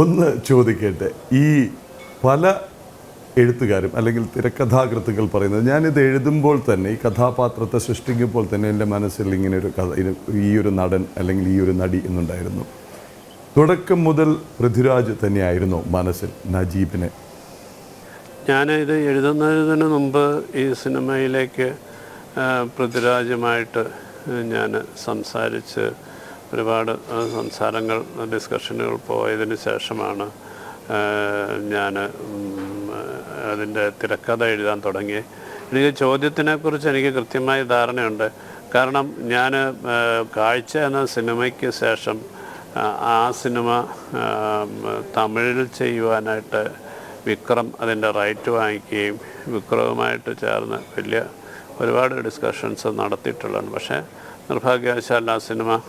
ഒന്ന് ചോദിക്കട്ടെ. ഈ പല എഴുത്തുകാരും അല്ലെങ്കിൽ തിരക്കഥാകൃത്തുക്കൾ പറയുന്നത് ഞാനിത് എഴുതുമ്പോൾ തന്നെ ഈ കഥാപാത്രത്തെ സൃഷ്ടിക്കുമ്പോൾ തന്നെ എന്റെ മനസ്സിൽ ഇങ്ങനെ ഒരു കഥ ഈ ഒരു നടൻ അല്ലെങ്കിൽ ഈ ഒരു നടി എന്നുണ്ടായിരുന്നു. തുടക്കം മുതൽ പൃഥ്വിരാജ് തന്നെയായിരുന്നു മനസ്സിൽ നജീബിനെ. ഇത് എഴുതുന്നതിന് മുമ്പ് ഈ സിനിമയിലേക്ക് പൃഥ്വിരാജുമായിട്ട് ഞാൻ സംസാരിച്ച് ഒരുപാട് സംസാരങ്ങൾ ഡിസ്കഷനുകൾ പോയതിന് ശേഷമാണ് ഞാൻ അതിന്റെ തിരക്കഥ എഴുതാൻ തുടങ്ങി എനിക്ക് ചോദ്യത്തിനെക്കുറിച്ച് എനിക്ക് കൃത്യമായ ധാരണയുണ്ട്. കാരണം ഞാൻ കാഴ്ച എന്ന സിനിമയ്ക്ക് ശേഷം ആ സിനിമ തമിഴിൽ ചെയ്യുവാനായിട്ട് വിക്രം അതിന്റെ റൈറ്റ് വാങ്ങിക്കുകയും വിക്രവുമായിട്ട് ചേർന്ന് വലിയ ഒരുപാട് ഡിസ്കഷൻസ് നടത്തിയിട്ടുള്ളതാണ്. പക്ഷേ നിർഭാഗ്യവശാൽ ആ സിനിമ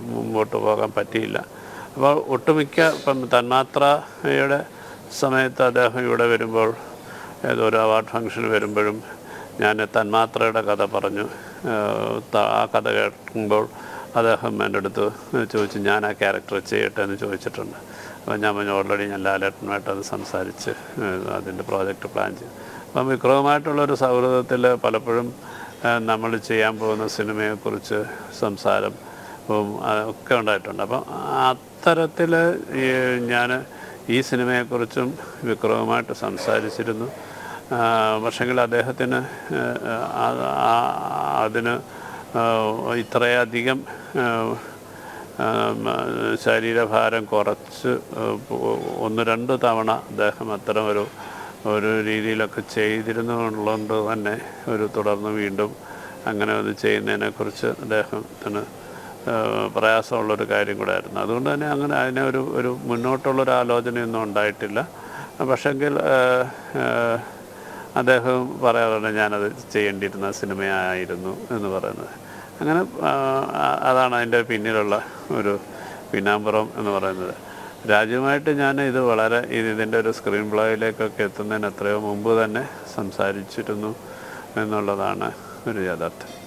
മുമ്പോട്ട് പോകാൻ പറ്റിയില്ല. അപ്പോൾ ഒട്ടുമിക്ക ഇപ്പം തന്മാത്രയുടെ സമയത്ത് അദ്ദേഹം ഇവിടെ വരുമ്പോൾ ഏതോ ഒരു അവാർഡ് ഫംഗ്ഷൻ വരുമ്പോഴും ഞാൻ തന്മാത്രയുടെ കഥ പറഞ്ഞു. ആ, കഥ കേൾക്കുമ്പോൾ അദ്ദേഹം എന്റെ അടുത്ത് ചോദിച്ചു ഞാൻ ആ ക്യാരക്ടർ ചെയ്യട്ടെ എന്ന് ചോദിച്ചിട്ടുണ്ട്. അപ്പം ഞാൻ പറഞ്ഞു ഓൾറെഡി ഞാൻ ലാലേട്ടനുമായിട്ട് സംസാരിച്ച് അതിന്റെ പ്രോജക്റ്റ് പ്ലാൻ ചെയ്തു. അപ്പം വിക്രമമായിട്ടുള്ളൊരു സൗഹൃദത്തിൽ പലപ്പോഴും നമ്മൾ ചെയ്യാൻ പോകുന്ന സിനിമയെക്കുറിച്ച് സംസാരം ഒക്കെ ഉണ്ടായിട്ടുണ്ട്. അപ്പം അത്തരത്തിൽ ഞാൻ ഈ സിനിമയെക്കുറിച്ചും വിക്രവുമായിട്ട് സംസാരിച്ചിരുന്നു. പക്ഷെങ്കിൽ അദ്ദേഹത്തിന് അതിന് ഇത്രയധികം ശരീരഭാരം കുറച്ച് ഒന്ന് രണ്ട് തവണ അദ്ദേഹം അത്തരം ഒരു ഒരു രീതിയിലൊക്കെ ചെയ്തിരുന്നുള്ളതുകൊണ്ട് തന്നെ ഒരു തുടർന്ന് വീണ്ടും അങ്ങനെ അത് ചെയ്യുന്നതിനെക്കുറിച്ച് അദ്ദേഹത്തിന് പ്രയാസമുള്ളൊരു കാര്യം കൂടെ ആയിരുന്നു അതുകൊണ്ട് തന്നെ അങ്ങനെ അതിനെ ഒരു ഒരു മുന്നോട്ടുള്ളൊരു ആലോചനയൊന്നും ഉണ്ടായിട്ടില്ല. പക്ഷെങ്കിൽ അദ്ദേഹം പറയാറുണ്ട് ഞാനത് ചെയ്യേണ്ടിയിരുന്ന സിനിമയായിരുന്നു എന്ന് പറയുന്നത്. അങ്ങനെ അതാണ് അതിന്റെ പിന്നിലുള്ള ഒരു പിന്നാമ്പുറം എന്ന് പറയുന്നത്. രാജ്യമായിട്ട് ഞാൻ ഇത് വളരെ ഇത് ഇതിന്റെ ഒരു സ്ക്രീൻ പ്ലേയിലേക്കൊക്കെ എത്തുന്നതിന് എത്രയോ മുമ്പ് തന്നെ സംസാരിച്ചിരുന്നു എന്നുള്ളതാണ് ഒരു യാഥാർത്ഥ്യം.